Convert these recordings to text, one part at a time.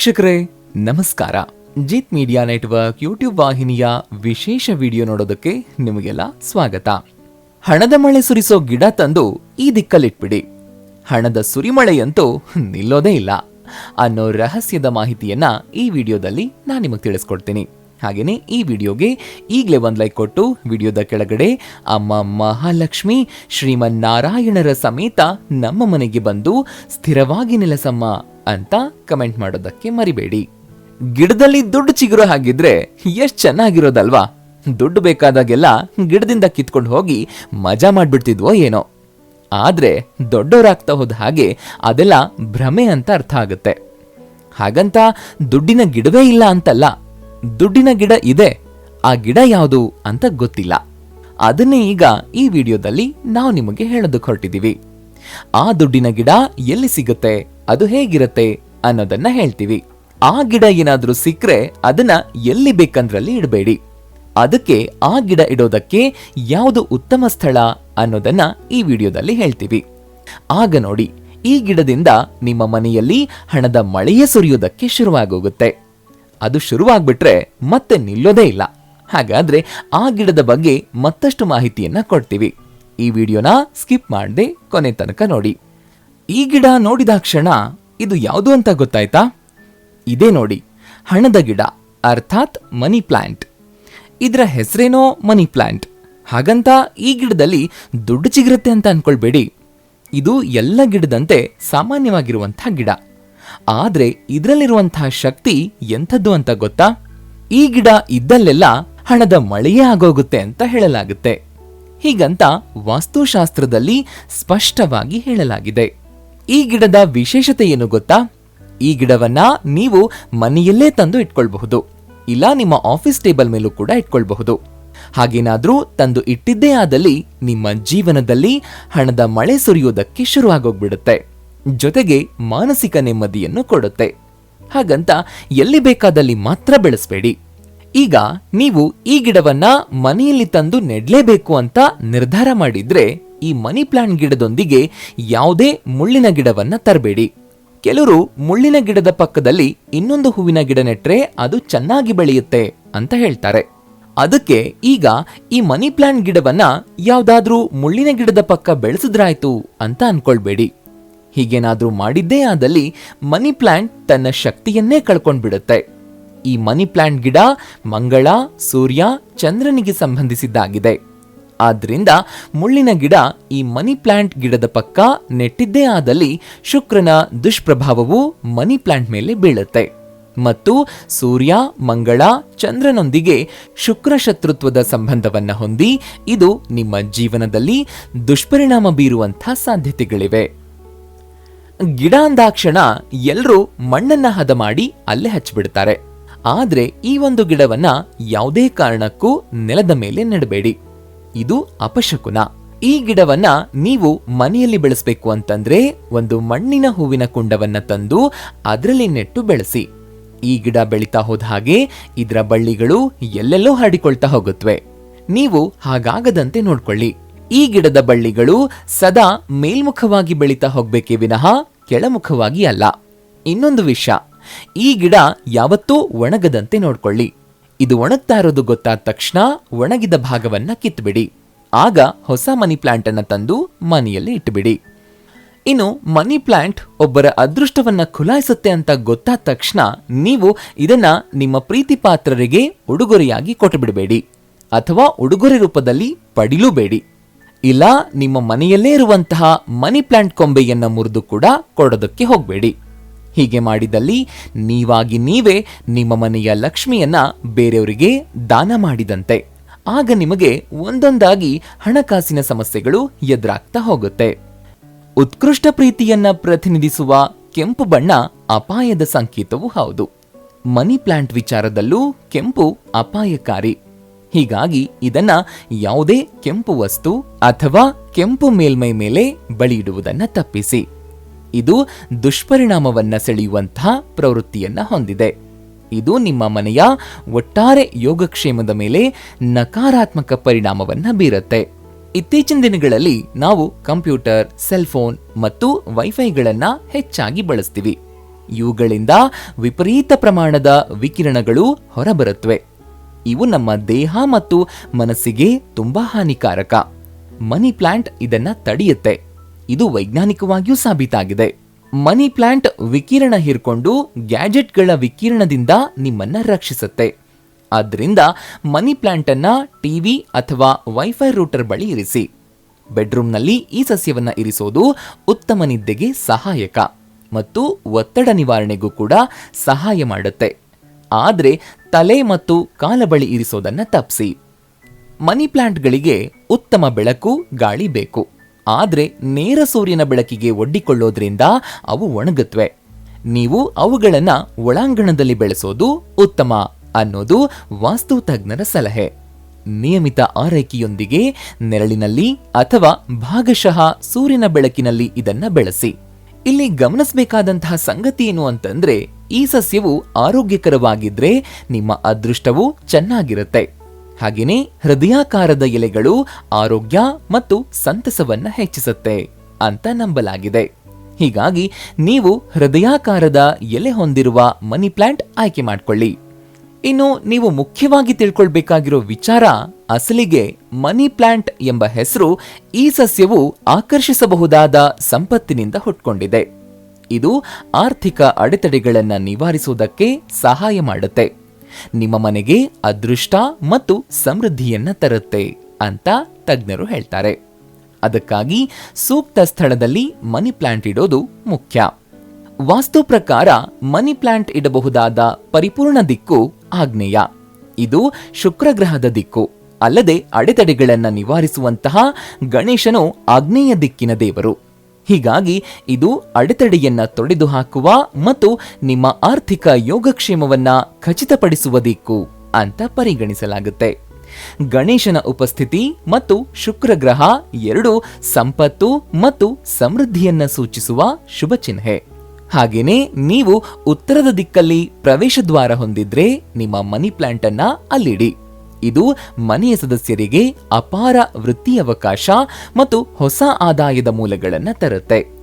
ವೀಕ್ಷಕರೇ, ನಮಸ್ಕಾರ. ಜಿತ್ media network YouTube ವಾಹಿನಿಯ ವಿಶೇಷ ವಿಡಿಯೋ ನೋಡೋದಕ್ಕೆ ನಿಮಗೆಲ್ಲ ಸ್ವಾಗತ. ಹಣದ ಮಳೆ ಸುರಿಸೋ ಗಿಡ ತಂದು ಈ ದಿಕ್ಕಲ್ಲಿಟ್ಬಿಡಿ. ಹಣದ ಸುರಿಮಳೆಯಂತೂ ನಿಲ್ಲೋದೇ ಇಲ್ಲ. ಅನ್ನೋ ರಹಸ್ಯದ ಮಾಹಿತಿಯನ್ನ ಈ ವಿಡಿಯೋದಲ್ಲಿ ನಾನು ನಿಮಗೆ ತಿಳಿಸ್ಕೊಡ್ತೀನಿ. ಹಾಗೇನೆ ಈ ವಿಡಿಯೋಗೆ ಈಗಲೇ ಒಂದು ಲೈಕ್ ಕೊಟ್ಟು ವಿಡಿಯೋದ ಕೆಳಗಡೆ ಅಮ್ಮ ಮಹಾಲಕ್ಷ್ಮಿ, ಶ್ರೀಮನ್ನಾರಾಯಣರ ಸಮೇತ ನಮ್ಮ ಮನೆಗೆ ಬಂದು ಸ್ಥಿರವಾಗಿ ನೆಲೆಸಮ್ಮ. ಅಂತ ಕಮೆಂಟ್ ಮಾಡೋದಕ್ಕೆ ಮರಿಬೇಡಿ. ಗಿಡದಲ್ಲಿ ದುಡ್ಡು ಚಿಗುರು ಹಾಗಿದ್ರೆ ಎಷ್ಟು ಚೆನ್ನಾಗಿರೋದಲ್ವಾ? ದುಡ್ಡು ಬೇಕಾದಾಗೆಲ್ಲ ಗಿಡದಿಂದ ಕಿತ್ಕೊಂಡು ಹೋಗಿ ಮಜಾ ಮಾಡ್ಬಿಡ್ತಿದ್ವೋ ಏನೋ. ಆದ್ರೆ ದೊಡ್ಡವರಾಗ್ತಾ ಹೋದ ಹಾಗೆ ಅದೆಲ್ಲ ಭ್ರಮೆ ಅಂತ ಅರ್ಥ ಆಗುತ್ತೆ. ಹಾಗಂತ ದುಡ್ಡಿನ ಗಿಡವೇ ಇಲ್ಲ ಅಂತಲ್ಲ. ದುಡ್ಡಿನ ಗಿಡ ಇದೆ. ಆ ಗಿಡ ಯಾವುದು ಅಂತ ಗೊತ್ತಿಲ್ಲ. ಅದನ್ನೇ ಈಗ ಈ ವಿಡಿಯೋದಲ್ಲಿ ನಾವು ನಿಮಗೆ ಹೇಳೋದಕ್ಕೆ ಹೊರಟಿದೀವಿ ಆ ದುಡ್ಡಿನ ಗಿಡ ಎಲ್ಲಿ ಸಿಗುತ್ತೆ? ಅದು ಹೇಗಿರುತ್ತೆ ಅನ್ನೋದನ್ನ ಹೇಳ್ತೀವಿ. ಆ ಗಿಡ ಏನಾದ್ರೂ ಸಿಕ್ಕರೆ ಅದನ್ನ ಎಲ್ಲಿ ಬೇಕಂದ್ರಲ್ಲಿ ಇಡಬೇಡಿ. ಅದಕ್ಕೆ ಆ ಗಿಡ ಇಡೋದಕ್ಕೆ ಯಾವುದು ಉತ್ತಮ ಸ್ಥಳ ಅನ್ನೋದನ್ನ ಈ ವಿಡಿಯೋದಲ್ಲಿ ಹೇಳ್ತೀವಿ. ಆಗ ನೋಡಿ, ಈ ಗಿಡದಿಂದ ನಿಮ್ಮ ಮನೆಯಲ್ಲಿ ಹಣದ ಮಳೆಯೇ ಸುರಿಯೋದಕ್ಕೆ ಶುರುವಾಗೋಗುತ್ತೆ. ಅದು ಶುರುವಾಗ್ಬಿಟ್ರೆ ಮತ್ತೆ ನಿಲ್ಲೋದೇ ಇಲ್ಲ. ಹಾಗಾದ್ರೆ ಆ ಗಿಡದ ಬಗ್ಗೆ ಮತ್ತಷ್ಟು ಮಾಹಿತಿಯನ್ನ ಕೊಡ್ತೀವಿ. ಈ ವಿಡಿಯೋನ ಸ್ಕಿಪ್ ಮಾಡದೆ ಕೊನೆ ತನಕ ನೋಡಿ. ಈ ಗಿಡ ನೋಡಿದ ಕ್ಷಣ ಇದು ಯಾವುದು ಅಂತ ಗೊತ್ತಾಯ್ತಾ? ಇದೇ ನೋಡಿ, ಹಣದ ಗಿಡ, ಅರ್ಥಾತ್ ಮನಿ ಪ್ಲಾಂಟ್. ಇದರ ಹೆಸರೇನೋ ಮನಿ ಪ್ಲಾಂಟ್. ಹಾಗಂತ ಈ ಗಿಡದಲ್ಲಿ ದುಡ್ಡು ಚಿಗಿರುತ್ತೆ ಅಂತ ಅನ್ಕೊಳ್ಬೇಡಿ. ಇದು ಎಲ್ಲ ಗಿಡದಂತೆ ಸಾಮಾನ್ಯವಾಗಿರುವಂಥ ಗಿಡ. ಆದ್ರೆ ಇದರಲ್ಲಿರುವಂತಹ ಶಕ್ತಿ ಎಂಥದ್ದು ಅಂತ ಗೊತ್ತಾ? ಈ ಗಿಡ ಇದ್ದಲ್ಲೆಲ್ಲ ಹಣದ ಮಳೆಯೇ ಆಗೋಗುತ್ತೆ ಅಂತ ಹೇಳಲಾಗುತ್ತೆ. ಹೀಗಂತ ವಾಸ್ತುಶಾಸ್ತ್ರದಲ್ಲಿ ಸ್ಪಷ್ಟವಾಗಿ ಹೇಳಲಾಗಿದೆ. ಈ ಗಿಡದ ವಿಶೇಷತೆ ಏನು ಗೊತ್ತಾ? ಈ ಗಿಡವನ್ನ ನೀವು ಮನೆಯಲ್ಲೇ ತಂದು ಇಟ್ಕೊಳ್ಬಹುದು. ಇಲ್ಲ, ನಿಮ್ಮ ಆಫೀಸ್ ಟೇಬಲ್ ಮೇಲೂ ಕೂಡ ಇಟ್ಕೊಳ್ಬಹುದು. ಹಾಗೇನಾದ್ರೂ ತಂದು ಇಟ್ಟಿದ್ದೇ ಆದಲ್ಲಿ ನಿಮ್ಮ ಜೀವನದಲ್ಲಿ ಹಣದ ಮಳೆ ಸುರಿಯೋದಕ್ಕೆ ಶುರುವಾಗೋಗ್ಬಿಡುತ್ತೆ. ಜೊತೆಗೆ ಮಾನಸಿಕ ನೆಮ್ಮದಿಯನ್ನು ಕೊಡುತ್ತೆ. ಹಾಗಂತ ಎಲ್ಲಿ ಬೇಕಾದಲ್ಲಿ ಮಾತ್ರ ಬೆಳೆಸಬೇಡಿ. ಈಗ ನೀವು ಈ ಗಿಡವನ್ನ ಮನೆಯಲ್ಲಿ ತಂದು ನೆಡ್ಲೇಬೇಕು ಅಂತ ನಿರ್ಧಾರ ಮಾಡಿದ್ರೆ ಈ ಮನಿ ಪ್ಲಾಂಟ್ ಗಿಡದೊಂದಿಗೆ ಯಾವುದೇ ಮುಳ್ಳಿನ ಗಿಡವನ್ನು ತರಬೇಡಿ. ಕೆಲವರು ಮುಳ್ಳಿನ ಗಿಡದ ಪಕ್ಕದಲ್ಲಿ ಇನ್ನೊಂದು ಹೂವಿನ ಗಿಡ ನೆಟ್ಟರೆ ಅದು ಚೆನ್ನಾಗಿ ಬೆಳೆಯುತ್ತೆ ಅಂತ ಹೇಳ್ತಾರೆ. ಅದಕ್ಕೆ ಈಗ ಈ ಮನಿ ಪ್ಲಾಂಟ್ ಗಿಡವನ್ನ ಯಾವುದಾದ್ರೂ ಮುಳ್ಳಿನ ಗಿಡದ ಪಕ್ಕ ಬೆಳೆಸಿದ್ರಾಯ್ತು ಅಂತ ಅನ್ಕೊಳ್ಬೇಡಿ. ಹೀಗೇನಾದ್ರೂ ಮಾಡಿದ್ದೇ ಆದಲ್ಲಿ ಮನಿ ಪ್ಲಾಂಟ್ ತನ್ನ ಶಕ್ತಿಯನ್ನೇ ಕಳ್ಕೊಂಡ್ಬಿಡುತ್ತೆ. ಈ ಮನಿ ಪ್ಲಾಂಟ್ ಗಿಡ ಮಂಗಳ, ಸೂರ್ಯ, ಚಂದ್ರನಿಗೆ ಸಂಬಂಧಿಸಿದ್ದಾಗಿದೆ. ಆದ್ರಿಂದ ಮುಳ್ಳಿನ ಗಿಡ ಈ ಮನಿ ಪ್ಲಾಂಟ್ ಗಿಡದ ಪಕ್ಕ ನೆಟ್ಟಿದ್ದೇ ಆದಲ್ಲಿ ಶುಕ್ರನ ದುಷ್ಪ್ರಭಾವವು ಮನಿ ಪ್ಲಾಂಟ್ ಮೇಲೆ ಬೀಳುತ್ತೆ. ಮತ್ತು ಸೂರ್ಯ, ಮಂಗಳ, ಚಂದ್ರನೊಂದಿಗೆ ಶುಕ್ರ ಶತ್ರುತ್ವದ ಸಂಬಂಧವನ್ನು ಹೊಂದಿ ಇದು ನಿಮ್ಮ ಜೀವನದಲ್ಲಿ ದುಷ್ಪರಿಣಾಮ ಬೀರುವಂಥ ಸಾಧ್ಯತೆಗಳಿವೆ. ಗಿಡ ಅಂದಾಕ್ಷಣ ಎಲ್ಲರೂ ಮಣ್ಣನ್ನ ಹದ ಮಾಡಿ ಅಲ್ಲೇ ಹಚ್ಚಿಬಿಡ್ತಾರೆ. ಆದರೆ ಈ ಒಂದು ಗಿಡವನ್ನ ಯಾವುದೇ ಕಾರಣಕ್ಕೂ ನೆಲದ ಮೇಲೆ ನೆಡಬೇಡಿ. ಇದು ಅಪಶಕುನ. ಈ ಗಿಡವನ್ನ ನೀವು ಮನೆಯಲ್ಲಿ ಬೆಳೆಸಬೇಕು ಅಂತಂದ್ರೆ ಒಂದು ಮಣ್ಣಿನ ಹೂವಿನ ಕುಂಡವನ್ನ ತಂದು ಅದರಲ್ಲಿ ನೆಟ್ಟು ಬೆಳೆಸಿ. ಈ ಗಿಡ ಬೆಳೀತಾ ಹೋದ ಹಾಗೆ ಇದರ ಬಳ್ಳಿಗಳು ಎಲ್ಲೆಲ್ಲೋ ಹರಡಿಕೊಳ್ತಾ ಹೋಗುತ್ತವೆ ನೀವು ಹಾಗಾಗದಂತೆ ನೋಡ್ಕೊಳ್ಳಿ. ಈ ಗಿಡದ ಬಳ್ಳಿಗಳು ಸದಾ ಮೇಲ್ಮುಖವಾಗಿ ಬೆಳೀತಾ ಹೋಗ್ಬೇಕೇ ವಿನಃ ಕೆಳಮುಖವಾಗಿ ಅಲ್ಲ. ಇನ್ನೊಂದು ವಿಷಯ, ಈ ಗಿಡ ಯಾವತ್ತೂ ಒಣಗದಂತೆ ನೋಡ್ಕೊಳ್ಳಿ. ಇದು ಒಣಗ್ತಾ ಇರೋದು ಗೊತ್ತಾದ ತಕ್ಷಣ ಒಣಗಿದ ಭಾಗವನ್ನ ಕಿತ್ಬಿಡಿ. ಆಗ ಹೊಸ ಮನಿ ಪ್ಲಾಂಟ್ ಅನ್ನ ತಂದು ಮನೆಯಲ್ಲಿ ಇಟ್ಟುಬಿಡಿ ಇನ್ನು ಮನಿ ಪ್ಲಾಂಟ್ ಒಬ್ಬರ ಅದೃಷ್ಟವನ್ನ ಖುಲಾಯಿಸುತ್ತೆ ಅಂತ ಗೊತ್ತಾದ ತಕ್ಷಣ ನೀವು ಇದನ್ನ ನಿಮ್ಮ ಪ್ರೀತಿ ಪಾತ್ರರಿಗೆ ಉಡುಗೊರೆಯಾಗಿ ಕೊಟ್ಟುಬಿಡಬೇಡಿ ಅಥವಾ ಉಡುಗೊರೆ ರೂಪದಲ್ಲಿ ಪಡಿಲೂಬೇಡಿ. ಇಲ್ಲ, ನಿಮ್ಮ ಮನೆಯಲ್ಲೇ ಇರುವಂತಹ ಮನಿ ಪ್ಲಾಂಟ್ ಕೊಂಬೆಯನ್ನ ಮುರಿದು ಕೂಡ ಕೊಡೋದಕ್ಕೆ ಹೋಗಬೇಡಿ. ಹೀಗೆ ಮಾಡಿದಲ್ಲಿ ನೀವಾಗಿ ನೀವೇ ನಿಮ್ಮ ಮನೆಯ ಲಕ್ಷ್ಮಿಯನ್ನ ಬೇರೆಯವರಿಗೆ ದಾನ ಮಾಡಿದಂತೆ. ಆಗ ನಿಮಗೆ ಒಂದೊಂದಾಗಿ ಹಣಕಾಸಿನ ಸಮಸ್ಯೆಗಳು ಎದುರಾಗ್ತಾ ಹೋಗುತ್ತೆ. ಉತ್ಕೃಷ್ಟ ಪ್ರೀತಿಯನ್ನ ಪ್ರತಿನಿಧಿಸುವ ಕೆಂಪು ಬಣ್ಣ ಅಪಾಯದ ಸಂಕೇತವೂ ಹೌದು. ಮನಿ ಪ್ಲಾಂಟ್ ವಿಚಾರದಲ್ಲೂ ಕೆಂಪು ಅಪಾಯಕಾರಿ. ಹೀಗಾಗಿ ಇದನ್ನ ಯಾವುದೇ ಕೆಂಪು ವಸ್ತು ಅಥವಾ ಕೆಂಪು ಮೇಲ್ಮೈ ಮೇಲೆ ಬಳಿಯಿಡುವುದನ್ನು ತಪ್ಪಿಸಿ. ಇದು ದುಷ್ಪರಿಣಾಮವನ್ನ ಸೆಳೆಯುವಂತಹ ಪ್ರವೃತ್ತಿಯನ್ನ ಹೊಂದಿದೆ. ಇದು ನಿಮ್ಮ ಮನೆಯ ಒಟ್ಟಾರೆ ಯೋಗಕ್ಷೇಮದ ಮೇಲೆ ನಕಾರಾತ್ಮಕ ಪರಿಣಾಮವನ್ನ ಬೀರುತ್ತೆ. ಇತ್ತೀಚಿನ ದಿನಗಳಲ್ಲಿ ನಾವು ಕಂಪ್ಯೂಟರ್ ಸೆಲ್ಫೋನ್ ಮತ್ತು ವೈಫೈಗಳನ್ನು ಹೆಚ್ಚಾಗಿ ಬಳಸ್ತೀವಿ. ಇವುಗಳಿಂದ ವಿಪರೀತ ಪ್ರಮಾಣದ ವಿಕಿರಣಗಳು ಹೊರಬರುತ್ತವೆ ಇವು ನಮ್ಮ ದೇಹ ಮತ್ತು ಮನಸ್ಸಿಗೆ ತುಂಬಾ ಹಾನಿಕಾರಕ. ಮನಿ ಪ್ಲಾಂಟ್ ಇದನ್ನ ತಡೆಯುತ್ತೆ. ಇದು ವೈಜ್ಞಾನಿಕವಾಗಿಯೂ ಸಾಬೀತಾಗಿದೆ. ಮನಿ ಪ್ಲಾಂಟ್ ವಿಕಿರಣ ಹೀರ್ಕೊಂಡು ಗ್ಯಾಜೆಟ್ಗಳ ವಿಕಿರಣದಿಂದ ನಿಮ್ಮನ್ನ ರಕ್ಷಿಸುತ್ತೆ. ಆದ್ದರಿಂದ ಮನಿ ಪ್ಲಾಂಟ್ ಅನ್ನ ಟಿವಿ ಅಥವಾ ವೈಫೈ ರೂಟರ್ ಬಳಿ ಇರಿಸಿ. ಬೆಡ್ರೂಮ್ನಲ್ಲಿ ಈ ಸಸ್ಯವನ್ನು ಇರಿಸೋದು ಉತ್ತಮ ನಿದ್ದೆಗೆ ಸಹಾಯಕ ಮತ್ತು ಒತ್ತಡ ನಿವಾರಣೆಗೂ ಕೂಡ ಸಹಾಯ ಮಾಡುತ್ತೆ. ಆದರೆ ತಲೆ ಮತ್ತು ಕಾಲ ಬಳಿ ಇರಿಸೋದನ್ನು ತಪ್ಪಿಸಿ ಮನಿ ಪ್ಲಾಂಟ್ಗಳಿಗೆ ಉತ್ತಮ ಬೆಳಕು, ಗಾಳಿ ಬೇಕು. ಆದರೆ ನೇರ ಸೂರ್ಯನ ಬೆಳಕಿಗೆ ಒಡ್ಡಿಕೊಳ್ಳೋದ್ರಿಂದ ಅವು ಒಣಗುತ್ತವೆ ನೀವು ಅವುಗಳನ್ನು ಒಳಾಂಗಣದಲ್ಲಿ ಬೆಳೆಸೋದು ಉತ್ತಮ ಅನ್ನೋದು ವಾಸ್ತು ತಜ್ಞರ ಸಲಹೆ. ನಿಯಮಿತ ಆರೈಕೆಯೊಂದಿಗೆ ನೆರಳಿನಲ್ಲಿ ಅಥವಾ ಭಾಗಶಃ ಸೂರ್ಯನ ಬೆಳಕಿನಲ್ಲಿ ಇದನ್ನು ಬೆಳೆಸಿ. ಇಲ್ಲಿ ಗಮನಿಸಬೇಕಾದಂತಹ ಸಂಗತಿ ಏನು ಅಂತಂದ್ರೆ ಈ ಸಸ್ಯವು ಆರೋಗ್ಯಕರವಾಗಿದ್ರೆ ನಿಮ್ಮ ಅದೃಷ್ಟವು ಚೆನ್ನಾಗಿರುತ್ತೆ. ಹಾಗೇನೆ ಹೃದಯಾಕಾರದ ಎಲೆಗಳು ಆರೋಗ್ಯ ಮತ್ತು ಸಂತಸವನ್ನ ಹೆಚ್ಚಿಸುತ್ತೆ ಅಂತ ನಂಬಲಾಗಿದೆ. ಹೀಗಾಗಿ ನೀವು ಹೃದಯಾಕಾರದ ಎಲೆ ಹೊಂದಿರುವ ಮನಿ ಪ್ಲಾಂಟ್ ಆಯ್ಕೆ ಮಾಡಿಕೊಳ್ಳಿ. ಇನ್ನು ನೀವು ಮುಖ್ಯವಾಗಿ ತಿಳ್ಕೊಳ್ಬೇಕಾಗಿರೋ ವಿಚಾರ ಅಸಲಿಗೆ ಮನಿ ಪ್ಲಾಂಟ್ ಎಂಬ ಹೆಸರು ಈ ಸಸ್ಯವು ಆಕರ್ಷಿಸಬಹುದಾದ ಸಂಪತ್ತಿನಿಂದ ಹುಟ್ಕೊಂಡಿದೆ. ಇದು ಆರ್ಥಿಕ ಅಡೆತಡೆಗಳನ್ನು ನಿವಾರಿಸುವುದಕ್ಕೆ ಸಹಾಯ ಮಾಡುತ್ತೆ. ನಿಮ್ಮ ಮನೆಗೆ ಅದೃಷ್ಟ ಮತ್ತು ಸಮೃದ್ಧಿಯನ್ನ ತರುತ್ತೆ ಅಂತ ತಜ್ಞರು ಹೇಳ್ತಾರೆ. ಅದಕ್ಕಾಗಿ ಸೂಕ್ತ ಸ್ಥಳದಲ್ಲಿ ಮನಿ ಪ್ಲಾಂಟ್ ಇಡೋದು ಮುಖ್ಯ. ವಾಸ್ತು ಪ್ರಕಾರ ಮನಿ ಪ್ಲಾಂಟ್ ಇಡಬಹುದಾದ ಪರಿಪೂರ್ಣ ದಿಕ್ಕು ಆಗ್ನೇಯ ಇದು ಶುಕ್ರಗ್ರಹದ ದಿಕ್ಕು, ಅಲ್ಲದೆ ಅಡೆತಡೆಗಳನ್ನು ನಿವಾರಿಸುವಂತಹ ಗಣೇಶನು ಆಗ್ನೇಯ ದಿಕ್ಕಿನ ದೇವರು. ಹೀಗಾಗಿ ಇದು ಅಡೆತಡೆಯನ್ನ ತೊಡೆದು ಹಾಕುವ ಮತ್ತು ನಿಮ್ಮ ಆರ್ಥಿಕ ಯೋಗಕ್ಷೇಮವನ್ನ ಖಚಿತಪಡಿಸುವ ದಿಕ್ಕು ಅಂತ ಪರಿಗಣಿಸಲಾಗುತ್ತೆ. ಗಣೇಶನ ಉಪಸ್ಥಿತಿ ಮತ್ತು ಶುಕ್ರ ಗ್ರಹ ಎರಡು ಸಂಪತ್ತು ಮತ್ತು ಸಮೃದ್ಧಿಯನ್ನ ಸೂಚಿಸುವ ಶುಭ ಚಿಹ್ನೆ. ಹಾಗೇನೆ ನೀವು ಉತ್ತರದ ದಿಕ್ಕಲ್ಲಿ ಪ್ರವೇಶ ದ್ವಾರ ಹೊಂದಿದ್ರೆ ನಿಮ್ಮ ಮನಿ ಪ್ಲಾಂಟ್ ಅನ್ನ ಅಲ್ಲಿಡಿ. ಇದು ಮನೆಯ ಸದಸ್ಯರಿಗೆ ಅಪಾರ ವೃತ್ತಿ ಅವಕಾಶ ಮತ್ತು ಹೊಸ ಆದಾಯದ ಮೂಲಗಳನ್ನು ತರುತ್ತೆ.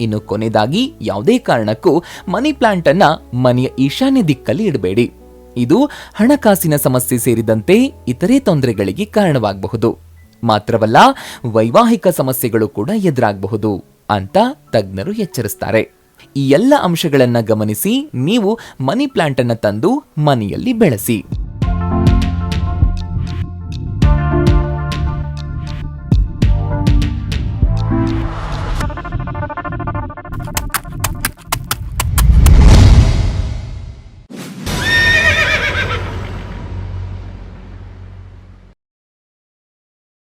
ಇನ್ನು ಕೊನೆಯದಾಗಿ ಯಾವುದೇ ಕಾರಣಕ್ಕೂ ಮನಿ ಪ್ಲಾಂಟ್ ಅನ್ನ ಮನೆಯ ಈಶಾನ್ಯ ದಿಕ್ಕಲ್ಲಿ ಇಡಬೇಡಿ. ಇದು ಹಣಕಾಸಿನ ಸಮಸ್ಯೆ ಸೇರಿದಂತೆ ಇತರೆ ತೊಂದರೆಗಳಿಗೆ ಕಾರಣವಾಗಬಹುದು. ಮಾತ್ರವಲ್ಲ, ವೈವಾಹಿಕ ಸಮಸ್ಯೆಗಳು ಕೂಡ ಎದುರಾಗಬಹುದು ಅಂತ ತಜ್ಞರು ಎಚ್ಚರಿಸ್ತಾರೆ. ಈ ಎಲ್ಲ ಅಂಶಗಳನ್ನು ಗಮನಿಸಿ ನೀವು ಮನಿ ಪ್ಲಾಂಟ್ ಅನ್ನು ತಂದು ಮನೆಯಲ್ಲಿ ಬೆಳೆಸಿ.